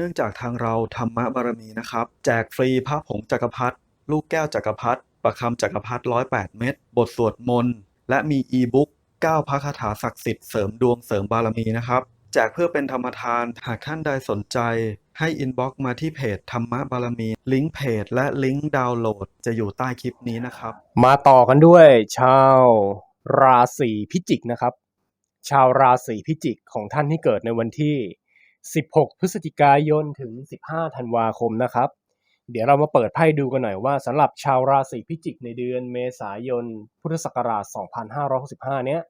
เนื่องจากทางเราธรรมบารมีนะครับ แจกฟรีพระผงจักรพรรดิลูกแก้วจักรพรรดิประคำจักรพรรดิ108เม็ดบทสวดมนต์ และมีอีบุ๊ก9พระคาถาศักดิ์สิทธิ์เสริมดวงเสริมบารมีนะครับแจกเพื่อเป็นธรรมทานหากท่านใดสนใจให้อินบ็อกซ์มาที่เพจธรรมบารมี ลิงก์เพจและลิงก์ดาวน์โหลดจะอยู่ใต้คลิปนี้นะครับ มาต่อกันด้วย ชาวราศีพิจิกนะครับ ชาวราศีพิจิกของท่านที่เกิดในวันที่ 16 พฤศจิกายนถึง 15 ธันวาคมนะครับ เดี๋ยวเรามาเปิดไพ่ดูกันหน่อยว่าสำหรับชาวราศีพิจิกในเดือนเมษายน พุทธศักราช 2565 เนี้ย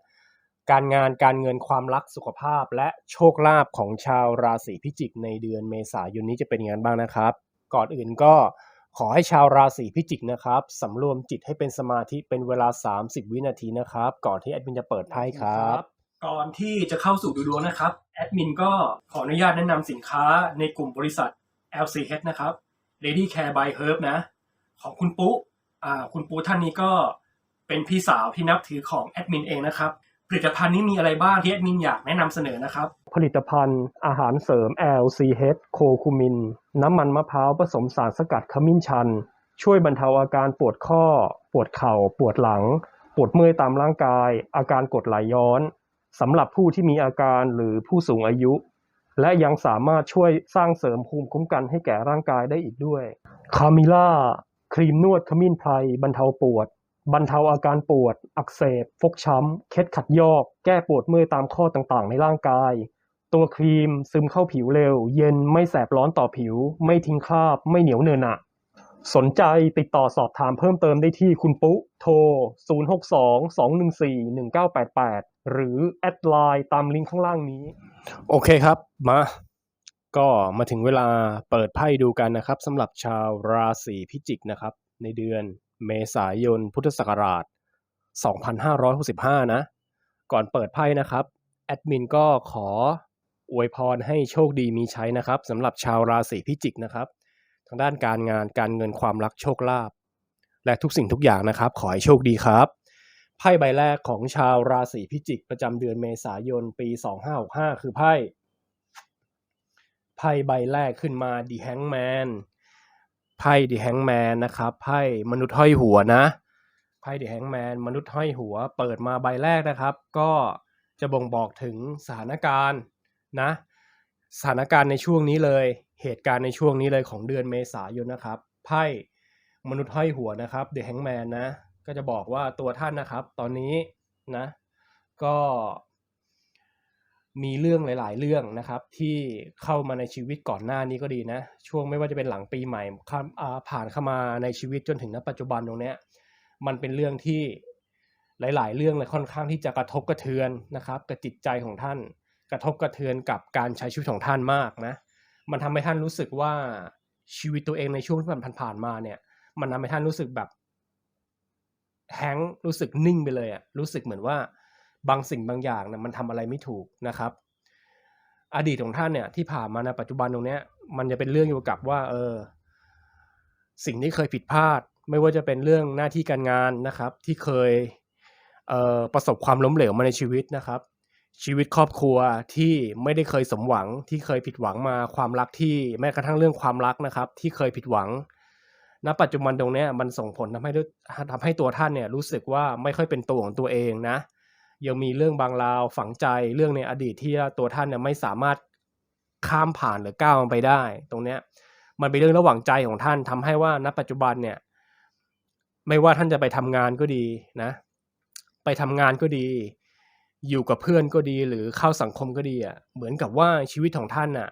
การงานการเงินความรักสุขภาพและโชคลาภของชาวราศีพิจิกในเดือนเมษายนนี้จะเป็นยังไงบ้างนะครับ ก่อนอื่นก็ขอให้ชาวราศีพิจิกนะครับสำรวมจิตให้เป็นสมาธิเป็นเวลา 30 วินาทีนะครับ ก่อนที่แอดมินจะเปิดไพ่ครับ ก่อนที่จะเข้าสู่ดูดวงนะครับแอดมินก็ขออนุญาตแนะนำสินค้าในกลุ่มบริษัท LCH นะครับ Lady Care by Herb นะ ของคุณปุ๊อ่าคุณปุ๊ท่านนี้ก็เป็นพี่สาวที่นับถือของแอดมินเองนะครับ ผลิตภัณฑ์นี้มีอะไรบ้างที่แอดมินอยากแนะนำเสนอนะครับ ผลิตภัณฑ์อาหารเสริม LCH โคคูมิน น้ำมันมะพร้าวผสมสารสกัดขมิ้นชัน ช่วยบรรเทาอาการปวดข้อ ปวดเข่า ปวดหลัง ปวดเมื่อยตามร่างกาย อาการกดไหลย้อน สำหรับผู้ที่มีอาการหรือผู้สูงอายุ และยังสามารถช่วยสร้างเสริมภูมิคุ้มกันให้แก่ร่างกายได้อีกด้วยคามิล่าครีมนวดขมิ้นไพรบรรเทาปวด บรรเทาอาการปวด อักเสบ ฟกช้ำ เคล็ดขัดยอก แก้ปวดเมื่อยตามข้อต่างๆ ในร่างกาย ตัวครีมซึมเข้าผิวเร็ว เย็นไม่แสบร้อนต่อผิว ไม่ทิ้งคราบ ไม่เหนียวเนอะหนะ สนใจติดต่อสอบถามเพิ่มเติมได้ที่คุณปุ๊โทร 062-214-1988 หรือแอดไลน์ตามลิงก์ข้างล่างนี้ โอเคครับมา ก็มาถึงเวลาเปิดไพ่ดูกันนะครับสำหรับชาวราศีพิจิกนะครับ ในเดือนเมษายนพุทธศักราช 2565 นะ ก่อนเปิดไพ่นะครับ แอดมินก็ขออวยพรให้โชคดีมีใช้นะครับสำหรับชาวราศีพิจิกนะครับ ทางด้านการงานการเงินความรักโชคลาภและทุกสิ่งทุกอย่างนะครับ ขอให้โชคดีครับไพ่ใบแรกของชาวราศีพิจิก ประจำเดือนเมษายนปี 2565 คือไพ่ไพ่ใบแรกขึ้นมา The Hangman ไพ่ The Hangman นะครับไพ่มนุษย์ห้อยหัวนะไพ่ The Hangman มนุษย์ห้อยหัว เปิดมาใบแรกนะครับ ก็จะบ่งบอกถึงสถานการณ์นะ สถานการณ์ในช่วงนี้เลย เหตุการณ์ในช่วงนี้เลยของเดือนเมษายนนะครับไพ่มนุษย์ห้อยหัวนะครับ The Hangman นะ ก็จะบอกว่าตัวท่านนะครับ ตอนนี้นะ ก็มีเรื่องหลาย ๆ เรื่องนะครับ ที่เข้ามาในชีวิตก่อนหน้านี้ก็ดีนะ ช่วงไม่ว่าจะเป็นหลังปีใหม่ผ่านเข้ามาในชีวิตจนถึงณปัจจุบันตรงเนี้ยมันเป็นเรื่องที่หลาย ๆ เรื่องเลยค่อนข้างที่จะกระทบกระเทือนนะครับกับจิตใจของท่าน กระทบกระเทือนกับการใช้ชีวิตของท่านมากนะ มันทำให้ท่านรู้สึกว่าชีวิตตัวเองในช่วงที่ผ่านๆมาเนี่ย มันทำให้ท่านรู้สึกแบบแฮงรู้สึกนิ่งไปเลยอะรู้สึกเหมือนว่าบางสิ่งบางอย่างเนี่ยมันทำอะไรไม่ถูกนะครับ อดีตของท่านเนี่ยที่ผ่านมาในปัจจุบันตรงเนี้ย มันจะเป็นเรื่องเกี่ยวกับว่า เออ สิ่งที่เคยผิดพลาด ไม่ว่าจะเป็นเรื่องหน้าที่การงานนะครับ ที่เคยเออประสบความล้มเหลวมาในชีวิตนะครับ ชีวิตครอบครัวที่ไม่ได้เคยสมหวังที่เคยผิดหวังมาความรักที่แม้กระทั่งเรื่องความรักนะครับ ที่เคยผิดหวัง ณ ปัจจุบันตรงนี้มันส่งผลทำให้ด้วยทำให้ตัวท่านเนี่ยรู้สึกว่าไม่ค่อยเป็นตัวของตัวเองนะ ยังมีเรื่องบางราวฝังใจเรื่องในอดีตที่ตัวท่านเนี่ยไม่สามารถข้ามผ่านหรือก้าวมันไปได้ ตรงเนี้ยมันเป็นเรื่องระหว่างใจของท่านทำให้ว่าณปัจจุบันเนี่ย ไม่ว่าท่านจะไปทำงานก็ดีนะ ไปทำงานก็ดี อยู่กับเพื่อนก็ดีหรือเข้าสังคมก็ดีอะเหมือนกับว่าชีวิตของท่านอะ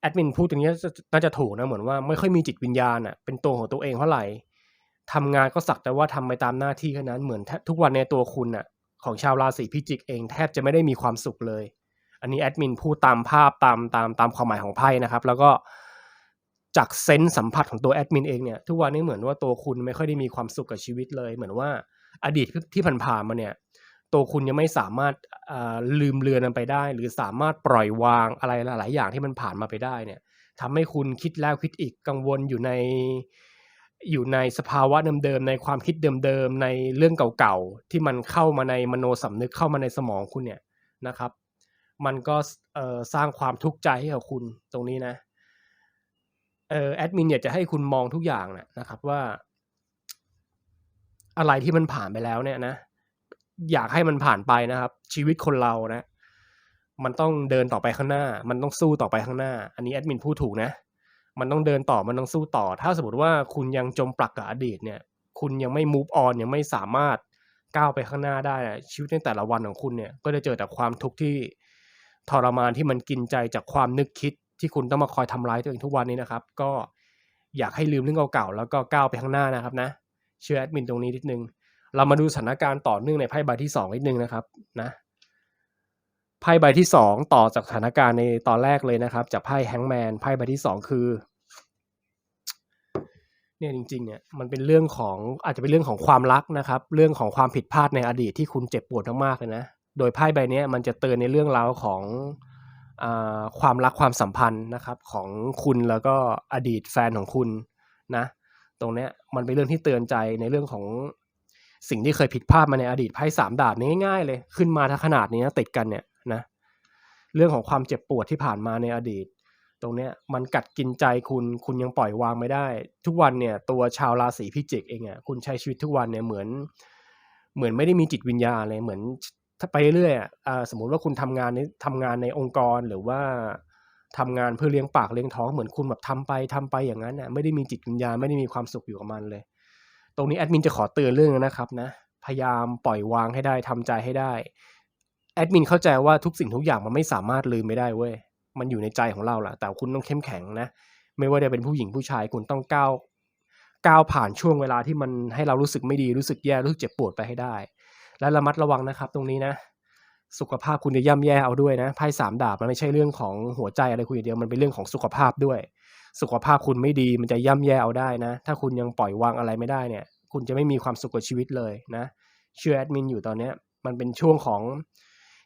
แอดมินพูดตรงนี้น่าจะถูกนะเหมือนว่าไม่ค่อยมีจิตวิญญาณอะเป็นตัวของตัวเองเท่าไหร่ทำงานก็สักแต่ว่าทำไปตามหน้าที่แค่นั้นเหมือนทุกวันในตัวคุณอะ ของชาวราศีพิจิกเองแทบจะไม่ได้มีความสุขเลย อันนี้แอดมินพูดตามภาพตามตามตามความหมายของไพ่นะครับ แล้วก็จากเซนส์สัมผัสของตัวแอดมินเองเนี่ยทุกวันนี้เหมือนว่าตัวคุณไม่ค่อยได้มีความสุขกับชีวิตเลย เหมือนว่าอดีตที่ผ่านๆมาเนี่ย ตัวคุณยังไม่สามารถลืมเลือนมันไปได้ หรือสามารถปล่อยวางอะไรหลาย ๆ อย่างที่มันผ่านมาไปได้เนี่ยทำให้คุณคิดแล้วคิดอีกกังวลอยู่ในอยู่ในสภาวะเดิมๆในความคิดเดิมๆในเรื่องเก่าๆที่มันเข้ามาในมโนสำนึกเข้ามาในสมองคุณเนี่ยนะครับ มันก็สร้างความทุกข์ใจให้กับคุณตรงนี้นะเออแอดมินอยากจะให้คุณมองทุกอย่างนะครับว่า อะไรที่มันผ่านไปแล้วเนี่ยนะ อยากให้มันผ่านไปนะครับ ชีวิตคนเรานะ มันต้องเดินต่อไปข้างหน้า มันต้องสู้ต่อไปข้างหน้า อันนี้แอดมินพูดถูกนะ มันต้องเดินต่อมันต้องสู้ต่อ ถ้าสมมติว่าคุณยังจมปลักกับอดีตเนี่ย คุณยังไม่ move on ยังไม่สามารถก้าวไปข้างหน้าได้ ชีวิตในแต่ละวันของคุณเนี่ย ก็จะเจอแต่ความทุกข์ที่ทรมานที่มันกินใจจากความนึกคิดที่คุณต้องมาคอยทำร้ายตัวเองทุกวันนี้นะครับ ก็อยากให้ลืมเรื่องเก่าๆแล้วก็ก้าวไปข้างหน้านะครับนะ เชื่อแอดมินตรงนี้นิดนึง เรามาดูสถานการณ์ต่อเนื่องในไพ่ใบที่สองนิดนึงนะครับนะไพ่ใบที่สองต่อจากสถานการณ์ในตอนแรกเลยนะครับ จากไพ่แฮงแมนไพ่ใบที่สองคือเนี่ยจริงๆเนี่ยมันเป็นเรื่องของอาจจะเป็นเรื่องของความรักนะครับ เรื่องของความผิดพลาดในอดีตที่คุณเจ็บปวดมากๆเลยนะโดยไพ่ใบนี้มันจะเตือนในเรื่องราวของอความรักความสัมพันธ์นะครับของคุณแล้วก็อดีตแฟนของคุณนะ ตรงเนี้ยมันเป็นเรื่องที่เตือนใจในเรื่องของ สิ่งที่เคยผิดพลาดมาในอดีตไพ่สามดาบนี้ง่ายๆเลย ขึ้นมาถ้าขนาดนี้นะติดกันเนี่ยนะเรื่องของความเจ็บปวดที่ผ่านมาในอดีต ตรงเนี้ยมันกัดกินใจคุณคุณยังปล่อยวางไม่ได้ ทุกวันเนี่ยตัวชาวราศีพิจิกเองอะคุณใช้ชีวิตทุกวันเนี่ยเหมือน เหมือนไม่ได้มีจิตวิญญาณเลยเหมือนถ้าไปเรื่อยๆอะสมมุติว่าคุณทำงานในทำงานในองค์กรหรือว่าทำงานเพื่อเลี้ยงปากเลี้ยงท้องเหมือนคุณแบบทำไปทำไปอย่างนั้นน่ะไม่ได้มีจิตวิญญาณไม่ได้มีความสุขอยู่กับมันเลย ตรงนี้แอดมินจะขอเตือนเรื่องนะครับนะ พยายามปล่อยวางให้ได้ทำใจให้ได้ แอดมินเข้าใจว่าทุกสิ่งทุกอย่างมันไม่สามารถลืมไม่ได้เว้ย มันอยู่ในใจของเราแหละแต่คุณต้องเข้มแข็งนะ ไม่ว่าจะเป็นผู้หญิงผู้ชายคุณต้องก้าวก้าวผ่านช่วงเวลาที่มันให้เรารู้สึกไม่ดีรู้สึกแย่รู้สึกเจ็บปวดไปให้ได้ และระมัดระวังนะครับ ตรงนี้นะ สุขภาพคุณจะย่ำแย่เอาด้วยนะไพ่สามดาบมันไม่ใช่เรื่องของหัวใจอะไรคุณอย่างเดียวมันเป็นเรื่องของสุขภาพด้วย สุขภาพคุณไม่ดีมันจะย่ำแย่เอาได้นะ ถ้าคุณยังปล่อยวางอะไรไม่ได้เนี่ย คุณจะไม่มีความสุขกับชีวิตเลยนะเชื่อแอดมินอยู่ตอนเนี้ยมันเป็นช่วงของ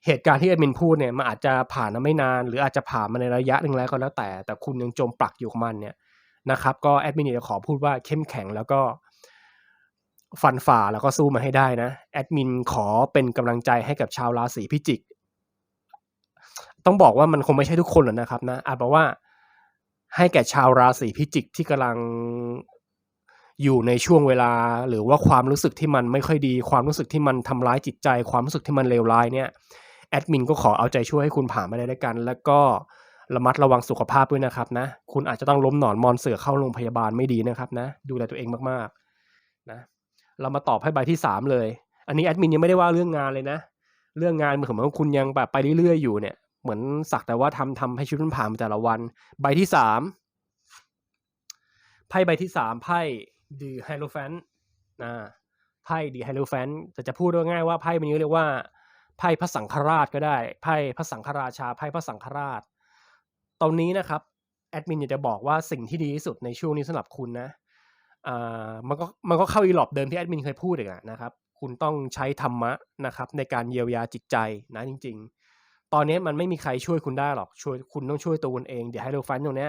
เหตุการณ์ที่แอดมินพูดเนี่ยมันอาจจะผ่านมาไม่นาน หรืออาจจะผ่านมาในระยะหนึ่งแล้วก็แล้วแต่ แต่คุณยังจมปลักอยู่กับมันเนี่ยนะครับ ก็แอดมินจะขอพูดว่าเข้มแข็งแล้วก็ฟันฝ่าแล้วก็สู้มาให้ได้นะแอดมินขอเป็นกำลังใจให้กับชาวราศีพิจิก ต้องบอกว่ามันคงไม่ใช่ทุกคนหรอกนะครับนะอาจบอกว่า ให้แก่ชาวราศีพิจิกที่กำลังอยู่ในช่วงเวลา หรือว่าความรู้สึกที่มันไม่ค่อยดี ความรู้สึกที่มันทำร้ายจิตใจ ความรู้สึกที่มันเลวร้ายเนี่ยแอดมินก็ขอเอาใจช่วยให้คุณผ่านมาได้ด้วยกัน แล้วก็ระมัดระวังสุขภาพด้วยนะครับนะ คุณอาจจะต้องล้มหนอนมอนเสือเข้าโรงพยาบาลไม่ดีนะครับนะ ดูแลตัวเองมากๆนะ เรามาตอบให้ใบที่สามเลย อันนี้แอดมินยังไม่ได้ว่าเรื่องงานเลยนะ เรื่องงานเหมือนว่าคุณยังแบบไปเรื่อยๆอยู่เนี่ย เหมือนสักแต่ว่าทำทำให้ชีวิตมันผ่านแต่ละวัน ใบที่สามไพ่ใบที่สามไพ่ดีไฮโลแฟนนะไพ่ดีไฮโลแฟนแต่จะพูดง่ายๆว่าไพ่ใบนี้เรียกว่าไพ่พระสังฆราชก็ได้ไพ่พระสังฆราชาไพ่พระสังฆราชตรงนี้นะครับแอดมินอยากจะบอกว่าสิ่งที่ดีที่สุดในช่วงนี้สำหรับคุณนะอ่ามันก็มันก็เข้าอีหลอบเดิมที่แอดมินเคยพูดอีกนะครับ คุณต้องใช้ธรรมะนะครับในการเยียวยาจิตใจนะจริง ๆ ตอนนี้มันไม่มีใครช่วยคุณได้หรอกช่วยคุณต้องช่วยตัวคุณเองเดี๋ยวให้เราฟันตรงนี้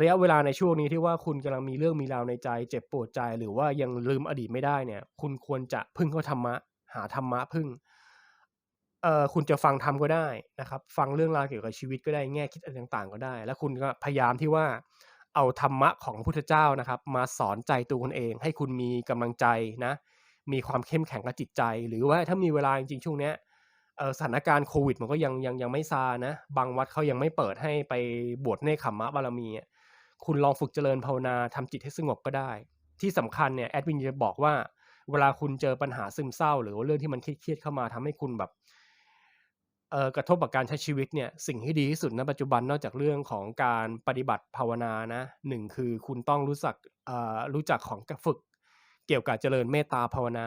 ระยะเวลาในช่วงนี้ที่ว่าคุณกำลังมีเรื่องมีราวในใจ เจ็บปวดใจหรือว่ายังลืมอดีตไม่ได้เนี่ย คุณควรจะพึ่งเข้าธรรมะ หาธรรมะพึ่งเอ่อคุณจะฟังธรรมก็ได้นะครับ ฟังเรื่องราวเกี่ยวกับชีวิตก็ได้แง่คิดอะไรต่างๆ ก็ได้ แล้วคุณก็พยายามที่ว่าเอาธรรมะของพระพุทธเจ้านะครับ มาสอนใจตัวคุณเอง ให้คุณมีกำลังใจนะ มีความเข้มแข็งกับจิตใจ หรือว่าถ้ามีเวลาจริงๆช่วงเนี้ย สถานการณ์โควิด มันก็ยังยังยังไม่ซานะบางวัดเขายังไม่เปิดให้ไปบวชเนขมมะบารมีอะคุณลองฝึกเจริญภาวนาทำจิตให้สงบก็ได้ ที่สำคัญเนี่ยแอดมินจะบอกว่า เวลาคุณเจอปัญหาซึมเศร้า หรือว่าเรื่องที่มันเครียดเข้ามาทำให้คุณแบบเอ่อกระทบกับการใช้ชีวิตเนี่ยสิ่งที่ดีที่สุดณปัจจุบันนอกจากเรื่องของการปฏิบัติภาวนานะหนึ่งคือคุณต้องรู้จักเอ่อรู้จักของฝึก เกี่ยวกับเจริญเมตตาภาวนา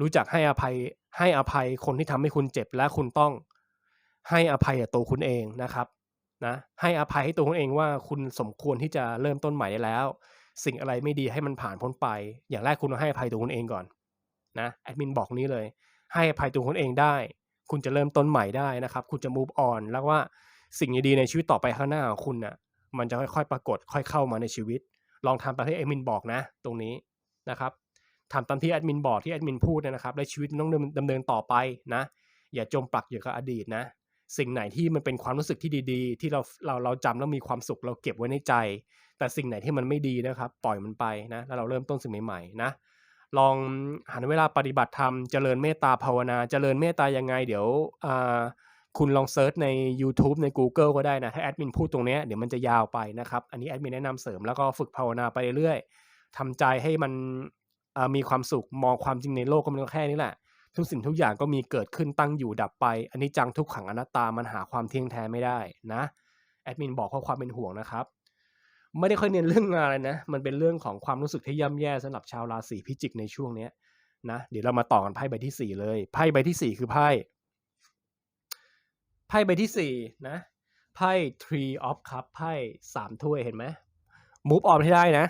รู้จักให้อภัย ให้อภัยคนที่ทำให้คุณเจ็บและคุณต้องให้อภัยกับตัวคุณเองนะครับนะให้อภัยให้ตัวคุณเองว่าคุณสมควรที่จะเริ่มต้นใหม่แล้ว สิ่งอะไรไม่ดีให้มันผ่านพ้นไป อย่างแรกคุณต้องให้อภัยตัวคุณเองก่อนนะแอดมินบอกนี้เลย ให้อภัยตัวคุณเองได้ คุณจะเริ่มต้นใหม่ได้นะครับ คุณจะ move on แล้วว่าสิ่งดีๆในชีวิตต่อไปข้างหน้าของคุณน่ะมันจะค่อยๆ ปรากฏค่อยเข้ามาในชีวิต ลองทำตามที่แอดมินบอกนะ ตรงนี้นะครับ ทำตามที่แอดมินบอกที่แอดมินพูดเนยนะครับและชีวิตต้องดำเนินต่อไปนะ อย่าจมปลักอยู่กับอดีตนะ สิ่งไหนที่มันเป็นความรู้สึกที่ดี ๆ ที่เราเราเราจำแล้วมีความสุขเราเก็บไว้ในใจ แต่สิ่งไหนที่มันไม่ดีนะครับ ปล่อยมันไปนะแล้วเราเริ่มต้นสิ่งใหม่ๆนะลองหันเวลาปฏิบัติธรรมเจริญเมตตาภาวนาเจริญเมตตายังไง เดี๋ยวคุณลองเซิร์ชใน YouTube ใน Google ก็ได้นะ ถ้าแอดมินพูดตรงเนี้ยเดี๋ยวมันจะยาวไปนะครับ อันนี้แอดมินแนะนำเสริมแล้วก็ฝึกภาวนาไปเรื่อยๆทำใจให้มัน มีความสุขมองความจริงในโลกก็มันก็แค่นี้แหละ ทุกสิ่งทุกอย่างก็มีเกิดขึ้นตั้งอยู่ดับไปอันนี้จังทุกขังอนัตตามันหาความเที่ยงแท้ไม่ได้นะแอดมินบอกเพราะความเป็นห่วงนะครับ ไม่ได้ค่อยเน้นเรื่องงานเลยนะ มันเป็นเรื่องของความรู้สึกที่ย่ำแย่สำหรับชาวราศีพิจิกในช่วงเนี้ยนะเดี๋ยวเรามาต่อกันไพ่ใบที่สี่เลยไพ่ใบที่สี่คือไพ่ไพ่ใบที่สี่นะไพ่ Tree of Cup ไพ่สามถ้วยเห็นไหม move on ให้ได้นะ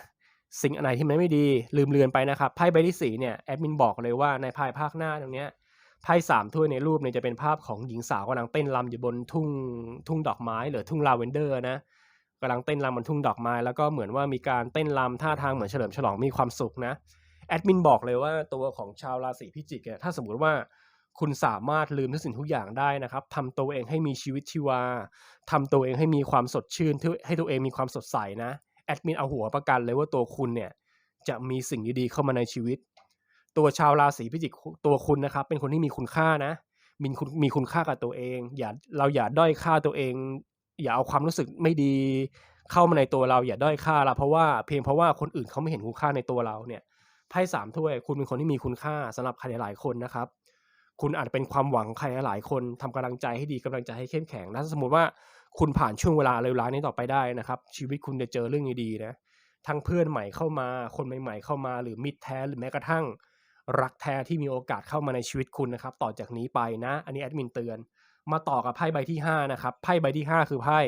สิ่งอันไหนที่มันไม่ดีลืมเลือนไปนะครับไพ่ใบที่สี่เนี่ยแอดมินบอกเลยว่าในภายภาคหน้าตรงเนี้ยไพ่สามถ้วยในรูปเนี่ยจะเป็นภาพของหญิงสาวกำลังเต้นรำอยู่บนทุ่งทุ่งดอกไม้หรือทุ่งลาเวนเดอร์นะกำลังเต้นรำบนทุ่งดอกไม้แล้วก็เหมือนว่ามีการเต้นรำท่าทางเหมือนเฉลิมฉลองมีความสุขนะแอดมินบอกเลยว่าตัวของชาวราศีพิจิกเนี่ยถ้าสมมติว่าคุณสามารถลืมทุกสิ่งทุกอย่างได้นะครับทำตัวเองให้มีชีวิตชีวาทำตัวเองให้มีความสดชื่นให้ตัวเองมีความสดใสนะ แอดมินเอาหัวประกันเลยว่าตัวคุณเนี่ยจะมีสิ่งดีๆเข้ามาในชีวิต ตัวชาวราศีพิจิกตัวคุณนะครับ เป็นคนที่มีคุณค่านะมีคุณมีคุณค่ากับตัวเอง อย่าเราอย่าด้อยค่าตัวเอง อย่าเอาความรู้สึกไม่ดี เข้ามาในตัวเราอย่าด้อยค่าเราเพราะว่าเพียงเพราะว่าคนอื่นเขาไม่เห็นคุณค่าในตัวเราเนี่ยไพ่สามถ้วยคุณเป็นคนที่มีคุณค่าสำหรับใครหลายๆคนนะครับ คุณอาจเป็นความหวังใครหลายคนทำกำลังใจให้ดีกำลังใจให้เข้มแข็งนะสมมติว่า คุณผ่านช่วงเวลาเลวร้ายนี้ต่อไปได้นะครับ ชีวิตคุณจะเจอเรื่องดีๆนะทั้งเพื่อนใหม่เข้ามา คนใหม่ๆเข้ามา หรือมิตรแท้หรือแม้กระทั่ง รักแท้ที่มีโอกาสเข้ามาในชีวิตคุณนะครับ ต่อจากนี้ไปนะ อันนี้แอดมินเตือน มาต่อกับไพ่ใบที่ห้านะครับไพ่ใบที่ห้าคือไพ่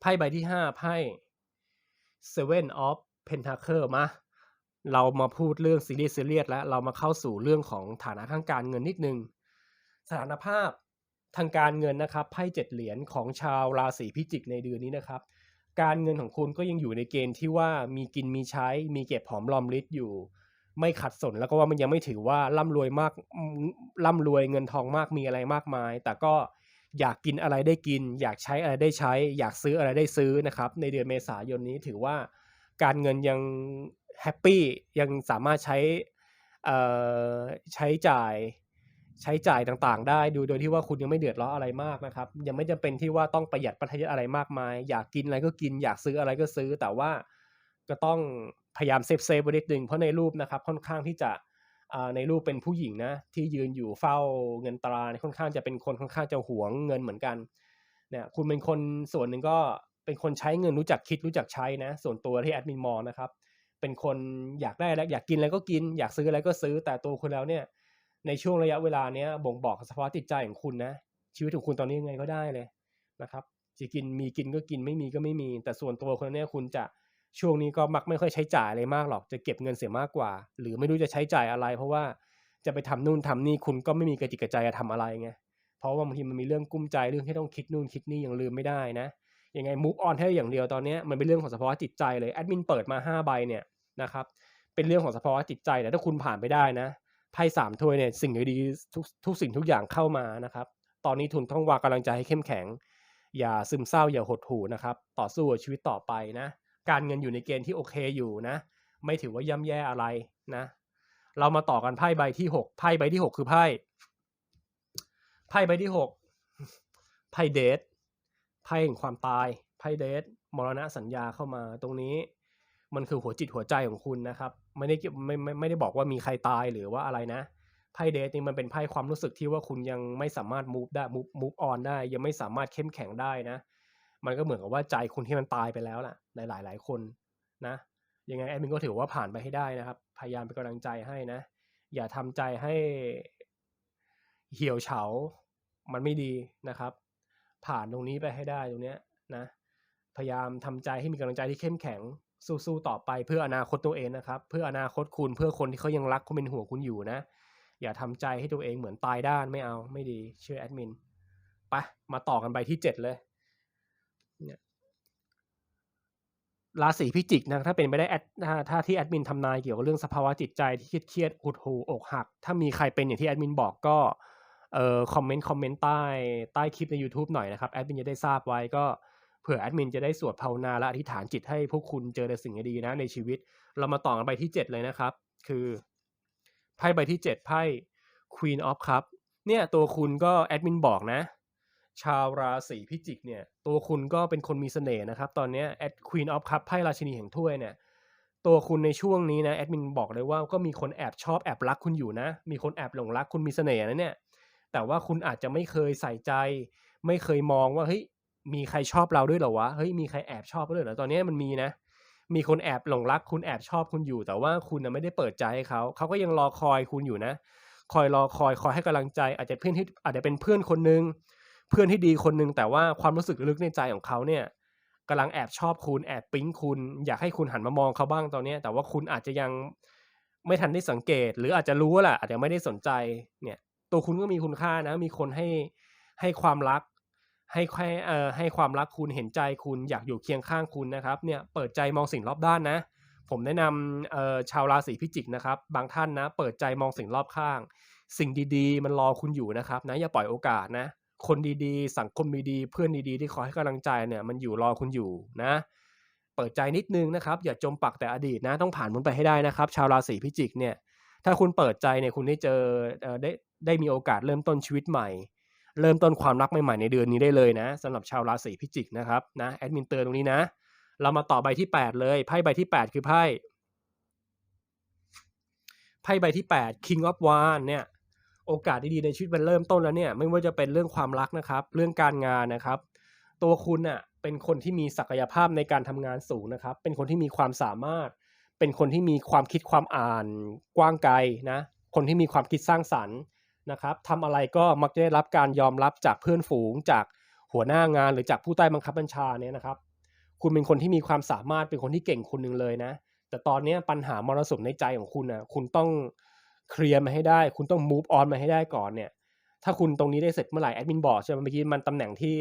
ไพ่ใบที่ห้าไพ่ Seven of Pentacle มาเรามาพูดเรื่องซีรีส์ซีเรียสแล้วเรามาเข้าสู่เรื่องของฐานะทางการเงินนิดนึง สถานภาพ ทางการเงินนะครับไพ่เจ็ดเหรียญของชาวราศีพิจิกในเดือนนี้นะครับ การเงินของคุณก็ยังอยู่ในเกณฑ์ที่ว่ามีกินมีใช้ มีเก็บหอมรอมริบอยู่ ไม่ขัดสนแล้วก็ว่ามันยังไม่ถือว่าร่ำรวยมากร่ำรวยเงินทองมากมีอะไรมากมาย แต่ก็อยากกินอะไรได้กิน อยากใช้อะไรได้ใช้ อยากซื้ออะไรได้ซื้อนะครับ ในเดือนเมษายนนี้ถือว่าการเงินยังแฮปปี้ยังสามารถใช้ใช้จ่าย ใช้จ่ายต่างๆ ได้ดูโดยที่ว่าคุณยังไม่เดือดร้อนอะไรมากนะครับ ยังไม่จำเป็นที่ว่าต้องประหยัดประหยัดอะไรมากมาย อยากกินอะไรก็กินอยากซื้ออะไรก็ซื้อ แต่ว่าก็ต้องพยายามเซฟเซฟไว้นิดนึงเพราะในรูปนะครับค่อนข้างที่จะในรูปเป็นผู้หญิงนะที่ยืนอยู่เฝ้าเงินตราค่อนข้างจะเป็นคนค่อนข้างจะหวงเงินเหมือนกันเนี่ยคุณเป็นคนส่วนหนึ่งก็เป็นคนใช้เงินรู้จักคิดรู้จักใช้นะ ส่วนตัวที่แอดมินมองนะครับ เป็นคนอยากได้แล้วอยากกินอะไรก็กิน อยากซื้ออะไรก็ซื้อแต่ตัวคุณแล้วเนี่ย ในช่วงระยะเวลาเนี้ยบ่งบอกสภาวะจิตใจของคุณนะ ชีวิตของคุณตอนนี้ยังไงก็ได้เลยนะครับจะกินมีกินก็กินไม่มีก็ไม่มี แต่ส่วนตัวคนนี้คุณจะช่วงนี้ก็มักไม่ค่อยใช้จ่ายอะไรมากหรอก จะเก็บเงินเสียมากกว่า หรือไม่รู้จะใช้จ่ายอะไร เพราะว่าจะไปทำนู่นทำนี่คุณก็ไม่มีกระจิกกระใจจะทำอะไรไงเพราะว่าบางทีมันมีเรื่องกุ้มใจเรื่องที่ต้องคิดนู่นคิดนี่ยังลืมไม่ได้นะยังไงมุกออนแค่อย่างเดียวตอนนี้มันเป็นเรื่องของสภาวะจิตใจเลยแอดมินเปิดมา5ใบเนี่ยนะครับเป็นเรื่องของสภาวะจิตใจแต่ถ้าคุณผ่านไปได้นะ ไพ่สามถ้วยเนี่ยสิ่งดีๆทุกทุกสิ่งทุกอย่างเข้ามานะครับ ตอนนี้ทุนต้องวางกำลังใจให้เข้มแข็ง อย่าซึมเศร้าอย่าหดหู่นะครับ ต่อสู้กับชีวิตต่อไปนะ การเงินอยู่ในเกณฑ์ที่โอเคอยู่นะ ไม่ถือว่าย่ำแย่อะไรนะ เรามาต่อกันไพ่ใบที่หกไพ่ใบที่หกคือไพ่ไพ่ใบที่หกไพ่เดทไพ่แห่งความตายไพ่เดทมรณะสัญญาเข้ามาตรงนี้ มันคือหัวจิตหัวใจของคุณนะครับ ไม่ได้ไม่ไม่ไม่ได้บอกว่ามีใครตายหรือว่าอะไรนะไพ่เดทนี่มันเป็นไพ่ความรู้สึกที่ว่าคุณยังไม่สามารถ move ได้ move move on ได้ ยังไม่สามารถเข้มแข็งได้นะ มันก็เหมือนกับว่าใจคุณที่มันตายไปแล้วล่ะหลายหลายหลายคนนะยังไงแอดมินก็ถือว่าผ่านไปให้ได้นะครับ พยายามเป็นกำลังใจให้นะ อย่าทำใจให้เหี่ยวเฉา มันไม่ดีนะครับ ผ่านตรงนี้ไปให้ได้ตรงเนี้ยนะ พยายามทำใจให้มีกำลังใจที่เข้มแข็ง สู้ๆต่อไปเพื่ออนาคตตัวเองนะครับ เพื่ออนาคตคุณเพื่อคนที่เขายังรักคุณเป็นห่วงคุณอยู่นะ อย่าทำใจให้ตัวเองเหมือนตายด้านไม่เอาไม่ดีเชื่อแอดมินไปมาต่อกันใบที่เจ็ดเลยเนี่ยราศีพิจิกนะถ้าเป็นไปได้แอดถ้าถ้าที่แอดมินทำนายเกี่ยวกับเรื่องสภาวะจิตใจที่เครียดหดหูอกหัก ถ้ามีใครเป็นอย่างที่แอดมินบอกก็เอ่อคอมเมนต์คอมเมนต์ใต้ใต้คลิปใน YouTube หน่อยนะครับแอดมินจะได้ทราบไว้ก็ เผื่อแอดมินจะได้สวดภาวนาและอธิษฐานจิตให้พวกคุณเจอแต่สิ่งดีๆนะในชีวิต เรามาต่อกันไปที่ 7 เลยนะครับ คือไพ่ใบที่ 7 ไพ่ Queen of Cup เนี่ยตัวคุณก็แอดมินบอกนะ ชาวราศีพิจิกเนี่ยตัวคุณก็เป็นคนมีเสน่ห์นะครับ ตอนเนี้แอด Queen of Cup ไพ่ราชินีแห่งถ้วยเนี่ยตัวคุณในช่วงนี้นะแอดมินบอกเลยว่าก็มีคนแอบชอบแอบรักคุณอยู่นะ มีคนแอบหลงรักคุณมีเสน่ห์นะเนี่ยแต่ว่าคุณอาจจะไม่เคยใส่ใจ ไม่เคยมองว่าเฮ้ย มีใครชอบเราด้วยเหรอวะเฮ้ยมีใครแอบชอบเราด้วยเหรอตอนนี้มันมีนะ มีคนแอบหลงรักคุณแอบชอบคุณอยู่ แต่ว่าคุณนะไม่ได้เปิดใจให้เขาเขาก็ยังรอคอยคุณอยู่นะ คอยรอคอยคอยให้กำลังใจ อาจจะเพื่อนที่อาจจะเป็นเพื่อนคนนึงเพื่อนที่ดีคนนึงแต่ว่าความรู้สึกลึกในใจของเขาเนี่ยกำลังแอบชอบคุณแอบปิ๊งคุณ อยากให้คุณหันมามองเขาบ้างตอนเนี้ยแต่ว่าคุณอาจจะยังไม่ทันได้สังเกต หรืออาจจะรู้แหละอาจจะไม่ได้สนใจเนี่ย ตัวคุณก็มีคุณค่านะ มีคนให้ให้ความรัก ให้ให้เอ่อให้ความรักคุณเห็นใจคุณอยากอยู่เคียงข้างคุณนะครับเนี่ยเปิดใจมองสิ่งรอบด้านนะ ผมแนะนำเอ่อชาวราศีพิจิกนะครับ บางท่านนะ เปิดใจมองสิ่งรอบข้าง สิ่งดีๆ มันรอคุณอยู่นะครับนะอย่าปล่อยโอกาสนะ คนดีๆ สังคมดีๆเพื่อนดีๆที่คอยให้กำลังใจเนี่ยมันอยู่รอคุณอยู่นะ เปิดใจนิดนึงนะครับ อย่าจมปักแต่อดีตนะ ต้องผ่านมันไปให้ได้นะครับ ชาวราศีพิจิกเนี่ยถ้าคุณเปิดใจเนี่ยคุณได้เจอได้ได้มีโอกาสเริ่มต้นชีวิตใหม่ เริ่มต้นความรักใหม่ๆในเดือนนี้ได้เลยนะสำหรับชาวราศีพิจิกนะครับนะแอดมินเตือนตรงนี้นะ เรามาต่อใบที่ 8 เลยไพ่ใบที่ 8 คือไพ่ไพ่ใบที่ 8 King of Wands เนี่ยโอกาสดีๆในชีวิตมันเริ่มต้นแล้วเนี่ยไม่ว่าจะเป็นเรื่องความรักนะครับ เรื่องการงานนะครับ ตัวคุณอะเป็นคนที่มีศักยภาพในการทำงานสูงนะครับ เป็นคนที่มีความสามารถ เป็นคนที่มีความคิดความอ่านกว้างไกลนะ คนที่มีความคิดสร้างสรรค์ นะครับทำอะไรก็มักจะได้รับการยอมรับจากเพื่อนฝูงจากหัวหน้างานหรือจากผู้ใต้บังคับบัญชาเนี่ยนะครับ คุณเป็นคนที่มีความสามารถเป็นคนที่เก่งคนหนึ่งเลยนะ แต่ตอนนี้ปัญหามรสุมในใจของคุณนะคุณต้องเคลียร์มาให้ได้ คุณต้อง move on มาให้ได้ก่อนเนี่ย ถ้าคุณตรงนี้ได้เสร็จเมื่อไหร่แอดมินบอกใช่ไหมเมื่อกี้มันตำแหน่งที่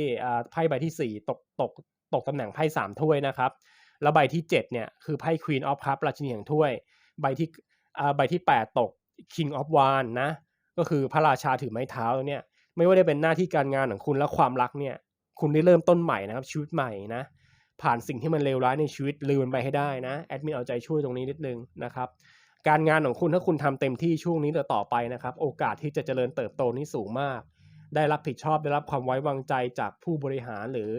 ไพ่ใบที่สี่ตกตกตกตำแหน่งไพ่สามถ้วยนะครับ แล้วใบที่เจ็ดเนี่ยคือไพ่ Queen of Cup ราชินีแห่งถ้วย ใบที่ใบที่แปดตก King of w a n d นะ ก็คือพระราชาถือไม้เท้าเนี่ยไม่ว่าจะเป็นหน้าที่การงานของคุณและความรักเนี่ย คุณได้เริ่มต้นใหม่นะครับชีวิตใหม่นะผ่านสิ่งที่มันเลวร้ายในชีวิตลืมมันไปให้ได้นะแอดมินเอาใจช่วยตรงนี้นิดนึงนะครับการงานของคุณถ้าคุณทำเต็มที่ช่วงนี้ต่อไปนะครับ โอกาสที่จะเจริญเติบโตนี่สูงมาก ได้รับผิดชอบได้รับความไว้วางใจจากผู้บริหารหรือ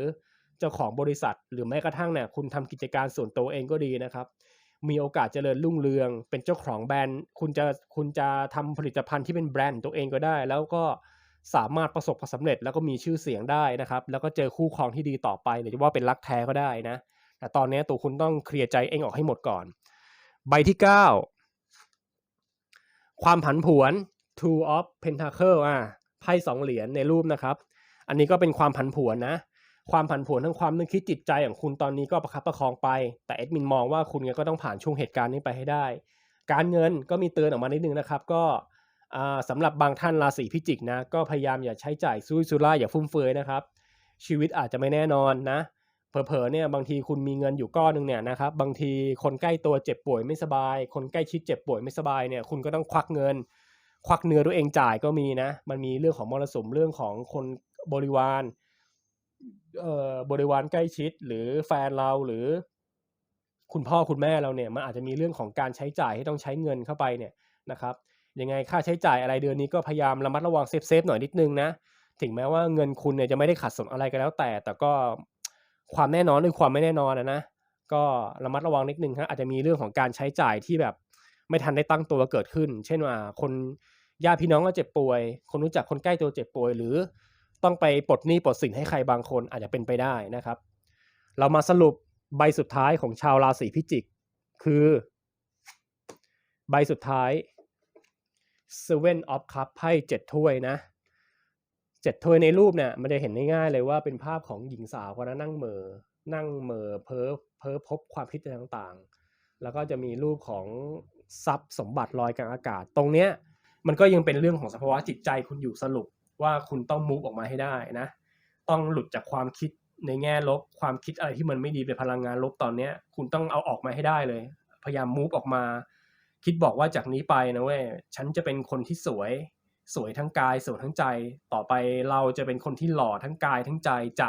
เจ้าของบริษัท หรือแม้กระทั่งเนี่ยคุณทำกิจการส่วนตัวเองก็ดีนะครับ มีโอกาสเจริญรุ่งเรือง เป็นเจ้าของแบรนด์ คุณจะคุณจะทำผลิตภัณฑ์ที่เป็นแบรนด์ตัวเองก็ได้ แล้วก็สามารถประสบความสำเร็จแล้วก็มีชื่อเสียงได้นะครับ แล้วก็เจอคู่ครองที่ดีต่อไป หรือว่าเป็นรักแท้ก็ได้นะ แต่ตอนนี้ตัวคุณต้องเคลียร์ใจเองออกให้หมดก่อน ใบที่ 9 ความผันผวน two of pentacle อะไพ่สองเหรียญในรูปนะครับ อันนี้ก็เป็นความผันผวนนะ ความผันผวนทั้งความนึกคิดจิตใจของคุณตอนนี้ก็ประคับประคองไป แต่เอ็ดมินมองว่าคุณก็ต้องผ่านช่วงเหตุการณ์นี้ไปให้ได้ การเงินก็มีเตือนออกมานิดนึงนะครับ ก็อ่าสำหรับบางท่านราศีพิจิกนะ ก็พยายามอย่าใช้จ่ายซุยซุร่ายอย่าฟุ่มเฟือยนะครับ ชีวิตอาจจะไม่แน่นอนนะเผลอๆเนี่ยบางทีคุณมีเงินอยู่ก้อนหนึ่งเนี่ยนะครับบางทีคนใกล้ตัวเจ็บป่วยไม่สบาย คนใกล้ชิดเจ็บป่วยไม่สบายเนี่ยคุณก็ต้องควักเงิน ควักเนื้อตัวเองจ่ายก็มีนะ มันมีเรื่องของมรสุมเรื่องของคนบริวาร เอ่อบริวารใกล้ชิด หรือแฟนเราหรือ คุณพ่อคุณแม่เราเนี่ยมันอาจจะมีเรื่องของการใช้จ่ายที่ต้องใช้เงินเข้าไปเนี่ยนะครับยังไงค่าใช้จ่ายอะไรเดือนนี้ก็พยายามระมัดระวังเซฟเซฟหน่อยนิดนึงนะถึงแม้ว่าเงินคุณเนี่ยจะไม่ได้ขัดสนอะไรก็แล้วแต่ แต่ก็ความแน่นอนหรือความไม่แน่นอนนะนะก็ระมัดระวังนิดนึงครับอาจจะมีเรื่องของการใช้จ่ายที่แบบ ไม่ทันได้ตั้งตัวเกิดขึ้น เช่นว่าคนญาติพี่น้องก็เจ็บป่วย คนรู้จักคนใกล้ตัวเจ็บป่วย หรือ ต้องไปปลดหนี้ปลดสินให้ใครบางคนอาจจะเป็นไปได้นะครับ เรามาสรุปใบสุดท้ายของชาวราศีพิจิก คือ ใบสุดท้าย Seven of Cup ไพ่เจ็ดถ้วยนะเจ็ดถ้วยในรูปเนี่ยมันจะเห็นง่ายๆเลยว่าเป็นภาพของหญิงสาวคนนั้นนั่งเหม่อนั่งเหม่อเพ้อเพ้อพบความคิดต่างๆ แล้วก็จะมีรูปของทรัพย์สมบัติลอยกลางอากาศ ตรงเนี้ยมันก็ยังเป็นเรื่องของสภาวะจิตใจคุณอยู่สรุป ว่าคุณต้องมูฟออกมาให้ได้นะ ต้องหลุดจากความคิดในแง่ลบความคิดอะไรที่มันไม่ดีเป็นพลังงานลบตอนเนี้ย คุณต้องเอาออกมาให้ได้เลย พยายามมูฟออกมา คิดบอกว่าจากนี้ไปนะเว้ยฉันจะเป็นคนที่สวย สวยทั้งกายสวยทั้งใจ ต่อไปเราจะเป็นคนที่หล่อทั้งกายทั้งใจจะ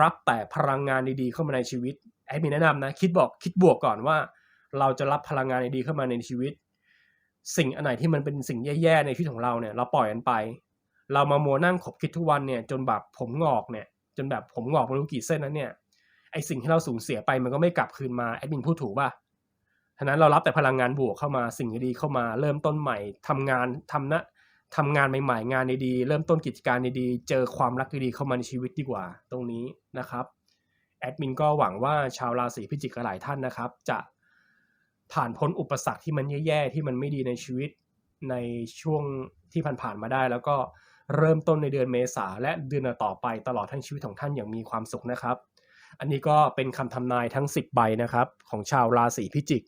รับแต่พลังงานดีๆเข้ามาในชีวิตแอดมินแนะนำนะ คิดบอกคิดบวกก่อนว่า เราจะรับพลังงานดีๆเข้ามาในชีวิต สิ่งอันไหนที่มันเป็นสิ่งแย่ๆในชีวิตของเราเนี่ย เราปล่อยมันไป เรามามัวนั่งขบคิดทุกวันเนี่ยจนแบบผมงอกเนี่ยจนแบบผมงอกไม่รู้กี่เส้นนั้นเนี่ยไอสิ่งที่เราสูญเสียไปมันก็ไม่กลับคืนมาแอดมินพูดถูกป่ะฉะนั้นเรารับแต่พลังงานบวกเข้ามาสิ่งดีๆเข้ามาเริ่มต้นใหม่ทำงานทำนะทำงานใหม่ๆ งานดีๆเริ่มต้นกิจการดีๆเจอความรักดีๆเข้ามาในชีวิตดีกว่า ตรงนี้นะครับแอดมินก็หวังว่าชาวราศีพิจิกหลายท่านนะครับ จะผ่านพ้นอุปสรรคที่มันแย่ๆที่มันไม่ดีในชีวิตในช่วงที่ผ่านๆมาได้ แล้วก็ เริ่มต้นในเดือนเมษาและเดือนต่อไปตลอดทั้งชีวิตของท่านอย่างมีความสุขนะครับ อันนี้ก็เป็นคำทำนายทั้ง 10 ใบนะครับ ของชาวราศีพิจิก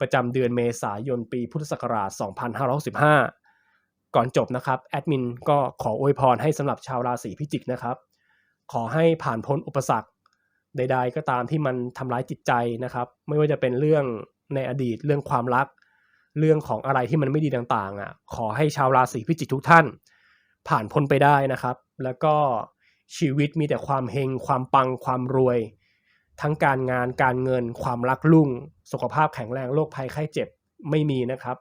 ประจำเดือนเมษายนปีพุทธศักราช 2565 ก่อนจบนะครับแอดมินก็ขออวยพรให้สำหรับชาวราศีพิจิกนะครับ ขอให้ผ่านพ้นอุปสรรคใด ๆ ก็ตามที่มันทำร้ายจิตใจนะครับ ไม่ว่าจะเป็นเรื่องในอดีตเรื่องความรัก เรื่องของอะไรที่มันไม่ดีต่างๆอะขอให้ชาวราศีพิจิกทุกท่าน ผ่านพ้นไปได้นะครับ แล้วก็ชีวิตมีแต่ความเฮงความปังความรวย ทั้งการงานการเงิน ความรักลุ่ง สุขภาพแข็งแรงโรคภัยไข้เจ็บไม่มีนะครับ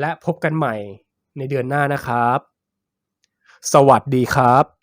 และพบกันใหม่ในเดือนหน้านะครับ สวัสดีครับ